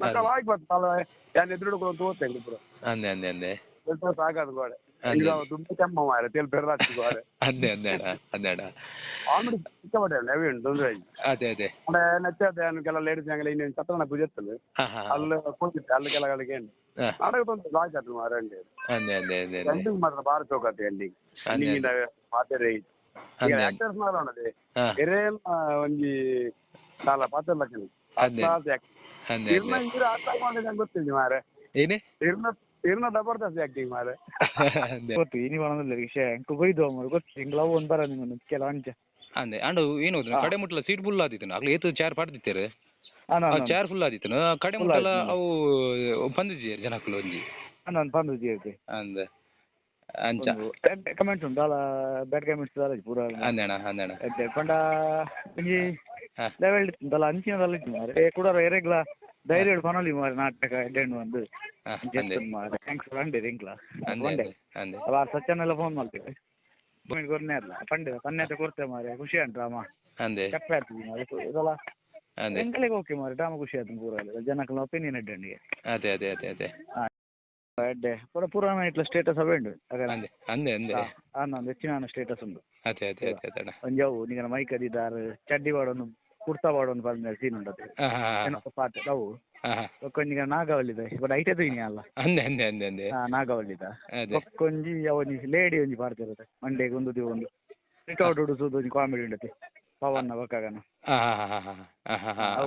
ಮತ್ತೆ ಅದೇ. ಆಗ್ಬಾರ್ದು ಅಲ್ಲ ಯಾನ್ ಎದುರು ಕೂಡ ತೋರ್ತೇನೆ ಇಬ್ರು ಅಂದೆ ಅಂದೆ ಅಂದೆ. ಸ್ವಲ್ಪ ಸಾಕಾದ ಗೋಡೆ. ಅದೇ. ಈಗ ತುಂಬ ಕೆಮ್ಮ ಮಾರೆ ತೇಲ್ ಪೆರ್ರಾಚಿ ಗೋಡೆ. ಅಂದೆ ಅಂದೆ ಅಣ್ಣ ಅಂದೆ ಅಣ್ಣ. ಆಮೇಲೆ ಸಿಕ್ಕಾಪಟ್ಟೆ ಹೆವಿ ಉಂಟು ತೊಂದರೆ ಆಗಿ ಅದೇ ಅದೇ. ಅಂದ್ರೆ ನೆಚ್ಚದೆ ಕೆಲ ಲೇಡೀಸ್ ಹಂಗೆಲ್ಲ ಇನ್ನೇನು ಸತ್ತನ ಪೂಜೆತ್ತಲು ಹಾಂ ಹಾಂ ಅಲ್ಲಿ ಕೂತಿದ್ದೆ ಅಲ್ಲಿ ಕೆಲಗಳಿಗೆ ಹಾಂ. ನಾಟಕ ತೊಂದ್ರೆ ಲಾಯ್ತು ಮಾರೆ ಅಂಡಿ ಅಂದೆ ಅಂದೆ ಅಂದೆ ಅಂದೆ. ಎಂಡಿಂಗ್ ಮಾತ್ರ ಬಾರಿ ಚೌಕತ್ತೆ ಎಂಡಿಂಗ್ ಅಂದೆ ಎಂಡಿಂಗ್ ಮಾತಾಡಿ ಅಂದೆ ಆಕ್ಟರ್ಸ್ ಮಾತಾಡೋದು ಹಾಂ. ಎರೇಲ್ ಒಂಜಿ ಕಾಲ ಪಾತ್ರಲಕ್ಕನಿ ಅದೇ. ಅಂದೆ ಇರ್ನ ಇದ್ರ ಆಟ ಮಾಡಿದ ನಂಗೆ ಗೊತ್ತಿಲ್ಲ ಮಾರೆ ಏನೇ? ಇರ್ನ ಇರ್ನ ಜಬರ್ದಸ್ತ್ ಆಕ್ಟಿಂಗ್ ಮಾರೆ. ಅಂದೆ ಗೊತ್ತು ಇನಿ ಬರೋದಿಲ್ಲ ವಿಷಯ ಎಂಕು ಬೈದು ಮರು ಗೊತ್ತು ಲವ್ ಒಂದು ಬರ ನಿಮ್ಮನ್ನು ಕೆಲ ಅಂಚ ಅಂದೆ ಅಂಡು ಏನು ಹೋದ್ರು ಕಡೆ ಮುಟ್ಲ ಸೀಟ್ ಫುಲ್ ಆದಿತ್ತು ಆಗ್ಲೇ ಏತು ಚೇರ್ ಪಾಡ್ದಿತ್ತೇರು? ಚೇರ್ ಫುಲ್ ಆದಿತ್ತು ಕಡೆ ಮುಟ್ಟಲ. ಅವು ಬಂದಿದ್ದೀರಿ ಜನಕ್ಕಲು ಒಂಜಿ. ನಾನು ಬಂದು ಇರ್ತಿ ಅಂದೆ ಅಂಚ ಕಮೆಂಟ್ಸ್ ಉಂಟು ಅಲ್ಲ ಬ್ಯಾಡ್ ಕಮೆಂಟ್ಸ್ ಪೂರ ಅಂದೆ ಅಣ್ಣ ಪಂಡ ಅಣ್ಣ ಎಡ್ಡೆ ಪಂಡ ಅಂಚಿನದಲ್ಲ ಇತ್ತು ಮಾರೆ ಏ ಕೂಡ ಎರೆಗ್ಲ ಧೈರ್ಯ ಪನೊಲಿ ಮಾರೆ ನಾಟಕ ಎಡ್ಡೆಂಡ್ ಅಂದೆ ಮಾರೆ ಥ್ಯಾಂಕ್ಸ್ ಅಂಡೆ ರಿಂಗ್ಲ. ಪಂಡೆ ಅವ ಸಚ್ಚನ್ ಎಲ್ಲ ಫೋನ್ ಮಾಡ್ತೀವಿ ಕೊರ್ನೆ ಅಲ್ಲ ಪಂಡೆ ಪನ್ನೆ ಅಂತ ಕೊಡ್ತೇವೆ ಮಾರೆ ಖುಷಿ ಉಂಟು ರಾಮ. ಅಂದೆ ಚಪ್ಪೆ ಆಗ್ತದೆ ಮಾರೆ ಇದಲ್ಲ. ಎಂಕಲಿಗೆ ಓಕೆ ಮಾರೆ ಡ್ರಾಮ ಖುಷಿ ಆಯ್ತು ಪೂರ ಜನಕ್ಕೆ ಒಪಿನಿಯನ್ ಎಡ್ಡೆಂಡಿಗೆ ಅದೇ ಅದೇ ಅದೇ ಅದೇ. ಎಡ್ಡೆ ಪೂರ ಪುರಾಣ ಇಟ್ಲ ಸ್ಟೇಟಸ್ ಅವೇ ಉಂಡು ಅಂದೆ ಅಂದೆ ಅಂದೆ ಆ ನಂದು ಹೆಚ್ಚಿನ ಸ್ಟೇಟಸ್ ಉಂಟು. ಅದೇ ಅದೇ ಅದೇ ಅದೇ ಅಣ್ಣ. ಒಂಜಿ ಅವು ನಿಗನ ಮೈಕ್ ಅದಿದ್ದಾರು ಚಡ್ಡಿ ಬಾಡೋನು ಕುರ್ತಾ ಒಂದು ಬಂದ ಸೀನ್ ಉಂಟು ಹಾಂ ಹಾಂ ಏನೋ ಪಾಟ್ ಅವು ಒಕ್ಕೊಂಜಿಗ ನಾಗವಲ್ಲಿದ. ಬಟ್ ಐಟೆ ತುಯ್ನಿ ಅಲ್ಲ? ಅಂದೆ ಅಂದೆ ಅಂದೆ ಅಂದೆ. ಹಾ ನಾಗವಲ್ಲಿದ. ಅವನಿ ಲೇಡಿ ಒಂಜಿ ಪಾಡ್ತಿರುತ್ತೆ ಮಂಡೆಗೆ ಒಂದು ದಿವ ಒಂದು. ಹೊಡಿಸೋದು ಒಂಜಿ ಕಾಮಿಡಿ ಉಂಡತಿ ಅವು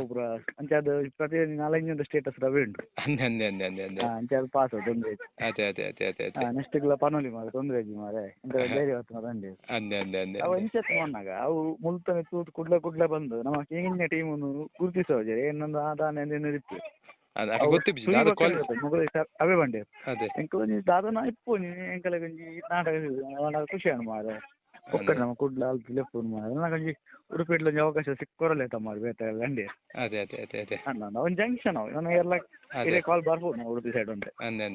ಪೂರ ಅಂಚೆ ಅದು ಪ್ರತಿ ನಾಲಂಜೊಂದು ಸ್ಟೇಟಸ್ ರವೆ ಉಂಟು ಅಂದೆ ಅಂದೆ ಅಂಚೆ ಅದು ಪಾಸ್ ತೊಂದ್ರೆ ಅದೇ ಅದೇ ಅದೇ ನೆಕ್ಸ್ಟ್ ಪನೋಲಿ ಮಾರೆ ತೊಂದ್ರೆ ಐತಿ ಮಾರೆ ಇಂತ ಬೇರೆ ಹೊತ್ತು ಅವು ಅವ ಮೊನ್ನಾಗ ಅವು ಮುಲ್ತನೆ ಕುಡ್ಲೆ ಕುಡ್ಲೆ ಬಂದು ನಮ್ಮ ಹಿಂಗಿನ ಟೀಮನ್ನು ಅನ್ನು ಏನೊಂದು ಆದಾನ ಇತ್ತು ಅದು ಅದು ಗೊತ್ತಿಪ್ಪಿಸಿ ಅದು ಕಾಲ್ ಅವೇ ಬಂಡೆ ಅದೇ ಎಂಕಲ್ ದಾದನ ಇಪ್ಪು ಎಂಕಲ ಒಂಜಿ ನಾಟಕ ಅವನ ಖುಷಿ ಅಣ್ಣ ಅಲ್ಲಿ ಒಕ್ಕಡೆ ನಮ್ಮ ಕುಡ್ಲ ಒಂದು ಅವಕಾಶ ಸಿಕ್ಕೋರಲ್ಲೇ ತಮ್ಮ ಮಾರೆ ಎಲ್ಲ ಅಂಡಿ ಅದೇ ಅದೇ ಅದೇ ಅದೇ. ಅಣ್ಣ ಒಂದು ಜಂಕ್ಷನ್ ನಾವು ಇವನ ಎಲ್ಲ ಅದೇ. ಕಾಲ್ ಬರ್ಬೋದು ನಾವು ಉಡುಪಿ ಸೈಡ್ ಉಂಟೆ ಅಂದೆ ಅಂದೆ.